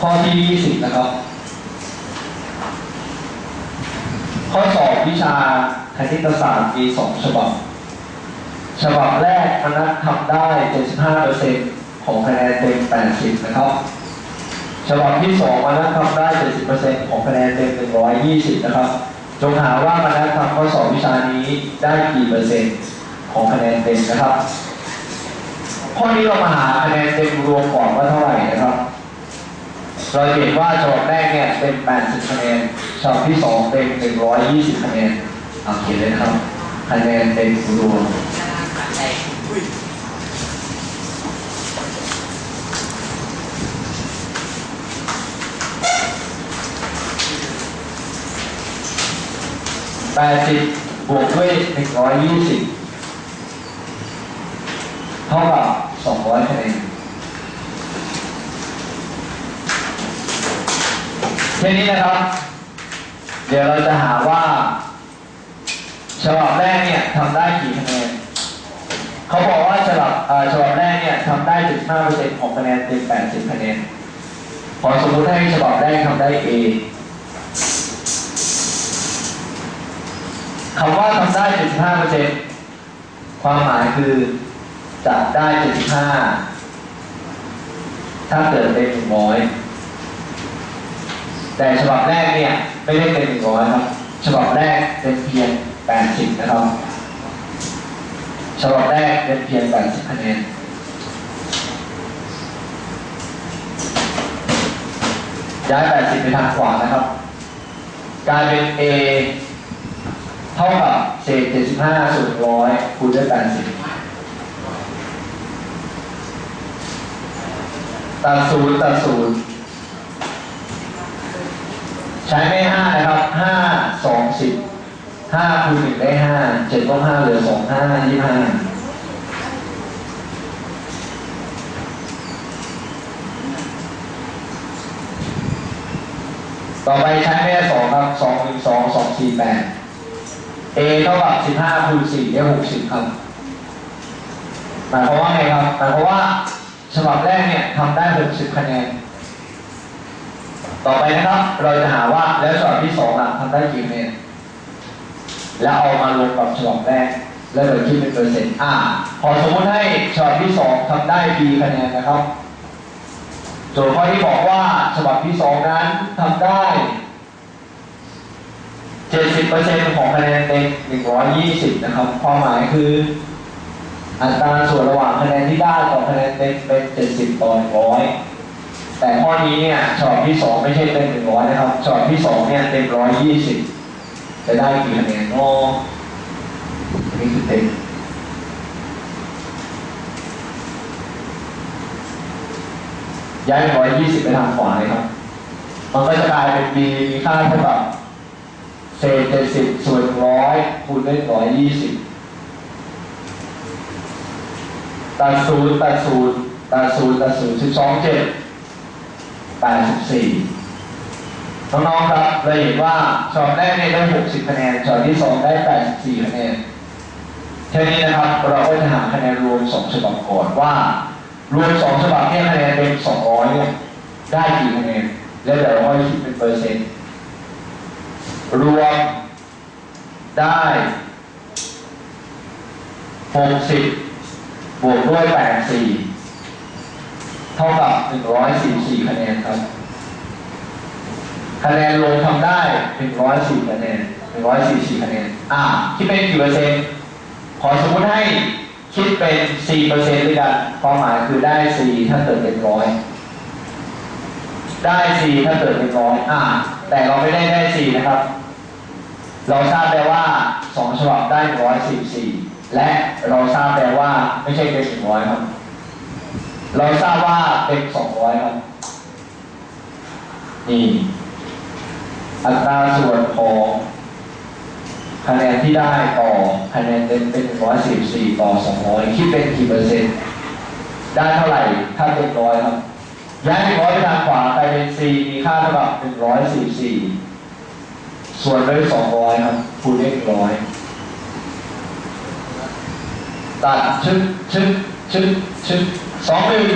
ข้อที่ 20 นะครับ ข้อสอบวิชาคณิตศาสตร์มีสองฉบับ ฉบับแรกมนัสทำได้ 75%ของคะแนนเต็ม 80 นะครับ ฉบับที่สองมนัสทำได้ 70%ของคะแนนเต็ม 120 นะครับ จงหาว่ามนัสทำข้อสอบวิชานี้ได้กี่เปอร์เซ็นต์ของคะแนนเต็มนะครับ ข้อนี้เรามาหาคะแนนเต็มรวมก่อนว่าเท่าไหร่นะครับ เราเห็นว่าฉบับแรกเนี่ยเต็ม80 คะแนนฉบับที่ 2เต็ม120 คะแนนเอาเขียนเลยครับ คะแนนเต็มรวม80บวกด้วย120เท่ากับ200คะแนน ทีนี้นะครับ เดี๋ยวเราจะหาว่าฉบับแรกเนี่ยทำได้กี่คะแนนเขาบอกว่าฉบับฉบับแรกเนี่ยทำได้15%ของคะแนนเต็ม80คะแนนพอสมมติให้ฉบับแรกทำได้ A คำว่าทำได้75%ความหมายคือจะได้75ถ้าเกิดเป็น100 แต่ฉบับแรกเนี่ยไม่ได้เป็น100ครับ ฉบับแรกเป็นเพียง80นะครับ ฉบับแรกเป็นเพียง80คะแนนย้าย80ไปทางขวานะครับ กลายเป็น A เท่ากับเศษ75ส่วนร้อยคูณด้วย80ตัดศูนย์ตัดศูนย์ ใช้ไม่ห้านะครับห้าสองสิบห้าคูณหนึ่งได้ห้าเจ็ดลบห้าเหลือสองห้ายี่ห้าต่อไปใช้ไม่ได้สองครับสองหนึ่งสองสองสี่แปด A เท่ากับสิบห้าคูณสี่ได้หกสิบครับหมายความว่าไงครับหมายความว่าฉบับแรกเนี่ยทำได้60คะแนน ต่อไปนะครับ เราจะหาว่าแล้วฉบับที่สองล่ะทำได้กี่คะแนนแล้วเอามารวมกับฉบับแรกแล้วเราคิดเป็นเปอร์เซ็นต์อ่า พอสมมติให้ฉบับที่สองทำได้ B คะแนนนะครับโจทย์ข้อที่บอกว่าฉบับที่สองนั้นทำได้70%ของคะแนนเต็ม120นะครับ ความหมายคือ อัตราส่วนระหว่างคะแนนที่ได้ต่อคะแนนเต็มเป็น70ต่อ100 แต่ข้อนี้เนี่ยฉบับที่2ไม่ใช่เต็ม100นะครับฉบับที่2เนี่ยเต็ม120จะได้กี่คะแนนโอ้นนี้คือเต็มย้าย120ไปทางขวาเลยครับ มันก็จะกลายเป็น b มีค่าเท่ากับเศษ70ส่วน100คูณด้วย120ตัดศูนย์ตัดศูนย์ตัดศูนย์ตัดศูนย์สิบสองเจ็ด แปดสิบสี่น้องๆครับเราเห็นว่าชอบแรกเนี่ยได้หกสิบคะแนนชอบที่สองได้แปดสิบสี่คะแนนทีนี้นะครับเราก็จะหาคะแนนรวมสองฉบับก่อนว่ารวมสองฉบับเนี่ยคะแนนเป็นสองร้อยเนี่ยได้กี่คะแนนแล้วเดี๋ยวเราค่อยคิดเป็นเปอร์เซ็นต์รวมได้หกสิบวกด้วยแปดสี่ เท่ากับหนึ่งร้อยสี่สี่คะแนนครับ คะแนนรวมทำได้หนึ่งร้อยสี่คะแนนหนึ่งร้อยสี่สี่คะแนน อ่า คิดเป็นกี่เปอร์เซ็นต์ ขอสมมติให้คิดเป็นสี่เปอร์เซ็นต์ด้วยกันความหมายคือได้สี่ถ้าเกิดเป็นร้อย ได้สี่ถ้าเกิดเป็นร้อย อ่า แต่เราไม่ได้ได้สี่นะครับ เราทราบได้ว่าสองฉบับได้ร้อยสี่สี่และเราทราบได้ว่าไม่ใช่เป็นหนึ่งร้อยครับ เราทราบว่าเป็นสองร้อยครับ นี่ อัตราส่วนของคะแนนที่ได้ต่อคะแนนเต็มเป็นร้อยสี่สี่ต่อสองร้อยคิดเป็นกี่เปอร์เซ็นต์ ได้เท่าไหร่ ถ้าเป็นร้อยครับ ย้ายร้อยไปทางขวากลายเป็น c มีค่าเท่ากับหนึ่งร้อยสี่สี่ส่วนด้วยสองร้อยครับคูณด้วยหนึ่งร้อยตัดชึกชึกชึกชึก สองหนึ่ง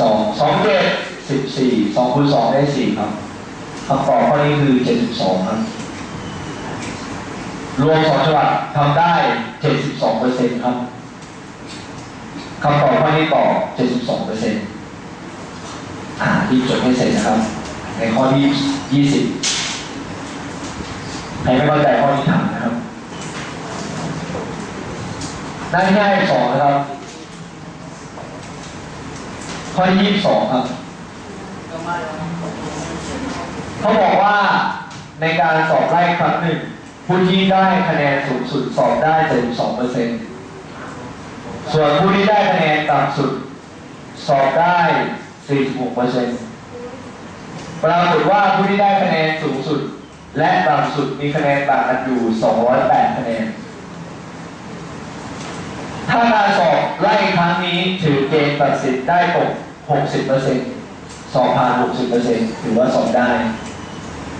สองสองเจ็ด14 2คูณ2ได้4ครับคำตอบข้อนี้คือ72ครับรวม2ฉบับทำได้72เปอร์เซ็นต์ครับคำตอบข้อนี้ตอบ72เปอร์เซ็นต์อ่าที่จดให้เสร็จนะครับ ในข้อที่20ใครไม่เข้าใจข้อนี้ถามนะครับหน้าที่าสิบสองนะครับ ข้อที่ยี่สิบสองครับ เขาบอกว่าในการสอบไล่ครั้งหนึ่ง ผู้ที่ได้คะแนนสูงสุดสอบได้72เปอร์เซ็นต์ส่วนผู้ที่ได้คะแนนต่ำสุดสอบได้46เปอร์เซ็นต์ปรากฏว่าผู้ที่ได้คะแนนสูงสุด และต่ำสุดมีคะแนนต่างกันอยู่208คะแนนถ้าการสอบไล่ครั้งนี้ถือเกณฑ์ตัดสินได้ตก 60%สอบผ่าน60%ถือว่าสอบได้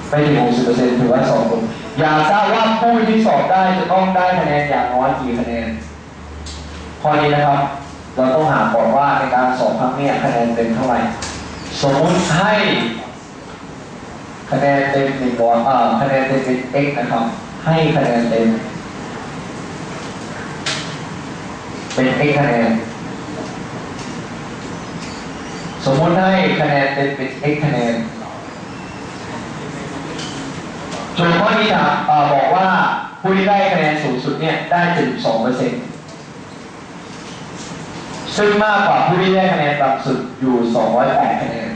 ไม่ถึง60%ถือว่าสอบตกอยากทราบว่าผู้ที่สอบได้จะต้องได้คะแนนอย่างน้อยกี่คะแนนข้อนี้นะครับ เราต้องหาก่อนว่าในการสอบครั้งนี้คะแนนเต็มเท่าไหร่สมมุติให้คะแนนเต็มหนึ่งร้อยอ่าคะแนนเต็มเป็น x นะครับ ให้คะแนนเต็มเป็น x คะแนน สมมุติให้คะแนนเต็มเป็น x คะแนนโจทย์ข้อนี้ถามบอกว่าผู้ที่ได้คะแนนสูงสุดเนี่ยได้72เปอร์เซ็นต์ซึ่งมากกว่าผู้ที่ได้คะแนนต่ำสุดอยู่208คะแนน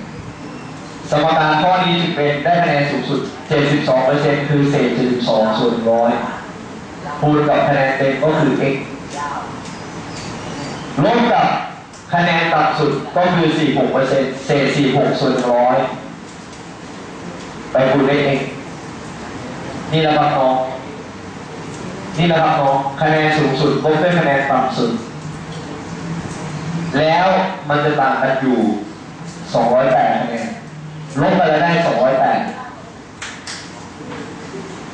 สมการข้อนี้จึงเป็นได้คะแนนสูงสุด72เปอร์เซ็นต์คือเศษ72ส่วนร้อยคูณกับคะแนนเต็มก็คือ x ลบกับ คะแนนต่ำสุดก็คือ 46เปอร์เซ็นต์เศษ 46 ส่วนร้อยไปคูณด้วย x นี่แหละครับน้อง นี่แหละครับน้อง คะแนนสูงสุดลบด้วยคะแนนต่ำสุด แล้วมันจะต่างกันอยู่ 208คะแนนลบไปแล้วได้ 208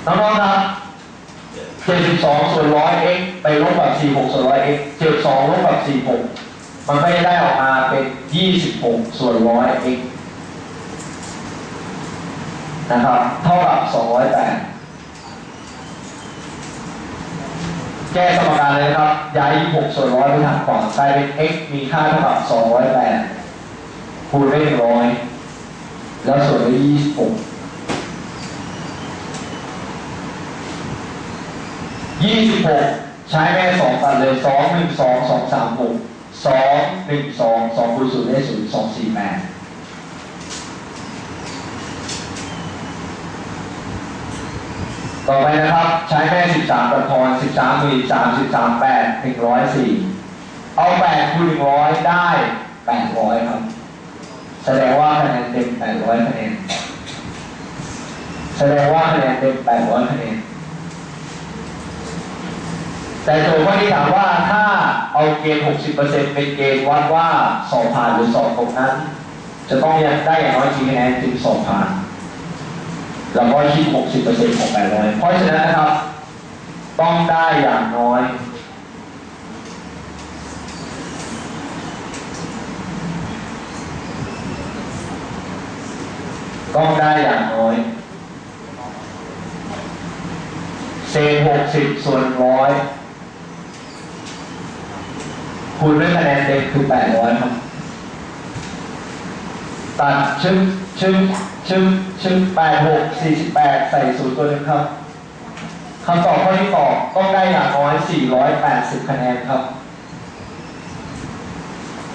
น้องๆครับ72ส่วน100 x ไปลบกับ 46ส่วน100 x 72ลบกับ46 มันก็จะได้ออกมาเป็น 26 ส่วน100 x นะครับ เท่ากับ 208 แก้สมการเลยนะครับ ย้าย 26 ส่วน100ไปทางขวากลายเป็น x มีค่าเท่ากับ 208 คูณด้วย100 แล้วส่วนด้วย 26ยี่สิบหกใช้แม่สองตัดเลยสองหนึ่ง สองหนึ่งสองสองคูณศูนย์ได้ศูนย์สองสี่แปดต่อไปนะครับ ใช้แม่สิบสามตัดทอนสิบสามมีสามสิบสามแปดหนึ่งร้อยสี่เอาแปดคูณหนึ่งร้อยได้แปดร้อยครับ แสดงว่าคะแนนเต็มแปดร้อยคะแนนแสดงว่าคะแนนเต็มแปดร้อยคะแนน แต่โจทย์ข้อนี้ถามว่าถ้าเอาเกณฑ์ 60%เป็นเกณฑ์วัดว่าสอบผ่านหรือสอบตกนั้น จะต้องได้อย่างน้อยกี่คะแนนถึงสอบผ่านเราก็คิด 60%ของ800เพราะฉะนั้นนะครับ ต้องได้อย่างน้อยต้องได้อย่างน้อยเศษ60ส่วนร้อย คูณด้วยคะแนนเต็มคือ800ครับ ตัดชึ้งชึ้งชึ้งชึ้ง86 48ใส่ศูนย์ตัวหนึงครับคำตอบข้อที่ตอบต้องได้อย่างน้อย480คะแนนครับ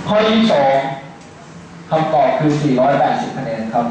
ข้อที่สองคำตอบคือ480คะแนนครับ